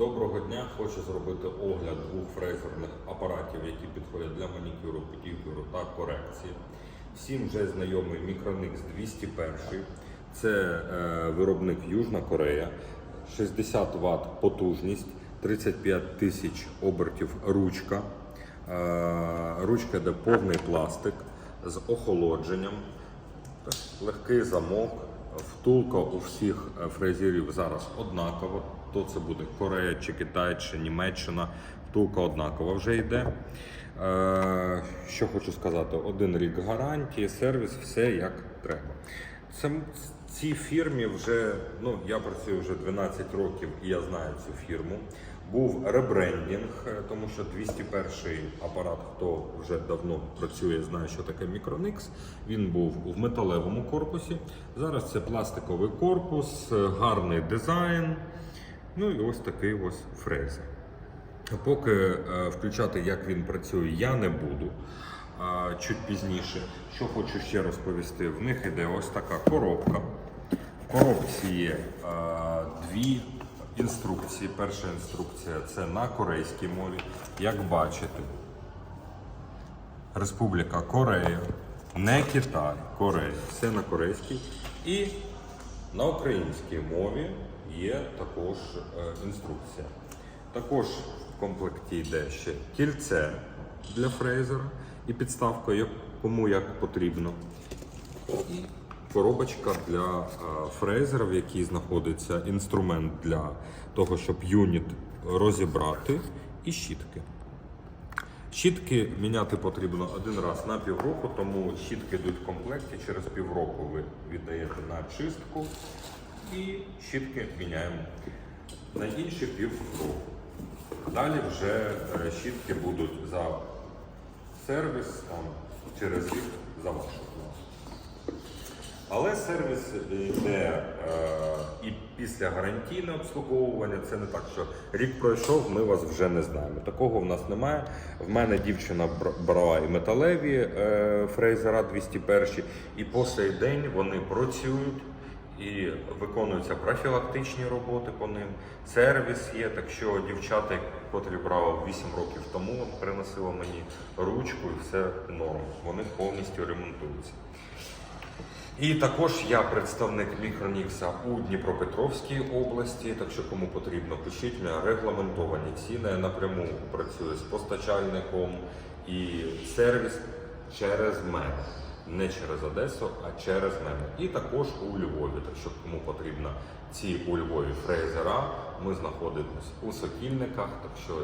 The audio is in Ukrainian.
Доброго дня! Хочу зробити огляд двох фрезерних апаратів, які підходять для манікюру, педикюру та корекції. Всім вже знайомий Micronix 201. Це е, виробник Южна Корея, 60 Вт потужність, 35 тисяч обертів ручка. Е, ручка де повний пластик з охолодженням, легкий замок. Втулка у всіх е, фрезерів зараз однакова. То це буде Корея чи Китай чи Німеччина. Втулка однакова вже йде. Е, що хочу сказати, один рік гарантії, сервіс, все як треба. Сам цій фірмі вже ну я працюю вже 12 років і я знаю цю фірму. Був ребрендінг, е, тому що 201 апарат, хто вже давно працює, знає, що таке Micronix. Він був в металевому корпусі. Зараз це пластиковий корпус, е, гарний дизайн. Ну і ось такий ось фрезер. Поки е, включати, як він працює, я не буду. Чуть пізніше. Що хочу ще розповісти, в них іде ось така коробка. В коробці є дві інструкції. Перша інструкція це на корейській мові. Як бачите, Республіка Корея, не Китай, Корея. Все на корейській. І на українській мові є також е, інструкція. Також в комплекті йде ще кільце для фрезера і підставка, кому як потрібно. І коробочка для е, фрезера, в якій знаходиться інструмент для того, щоб юніт розібрати, і щітки. Щітки міняти потрібно один раз на півроку, тому щітки йдуть в комплекті. Через півроку ви віддаєте на чистку і щітки міняємо на інші півроку. Далі вже е, щітки будуть за сервіс там, через рік за. Але сервіс йде е, і після гарантійне обслуговування. Це не так, що рік пройшов, ми вас вже не знаємо. Такого в нас немає. В мене дівчина брала і металеві е, фрезера 201, і по сей день вони працюють. І виконуються профілактичні роботи по ним. Сервіс є, так що дівчата, котрі брали 8 років тому, приносила мені ручку і все норм. Вони повністю ремонтуються. І також я представник Мікронікса у Дніпропетровській області. Так що кому потрібно, пишіть регламентовані ціни. Я напряму працюю з постачальником і сервіс через мене. Не через Одесу, а через мене. І також у Львові. Так що кому потрібно ці у Львові фрезера, ми знаходимося у Сокільниках. Так що,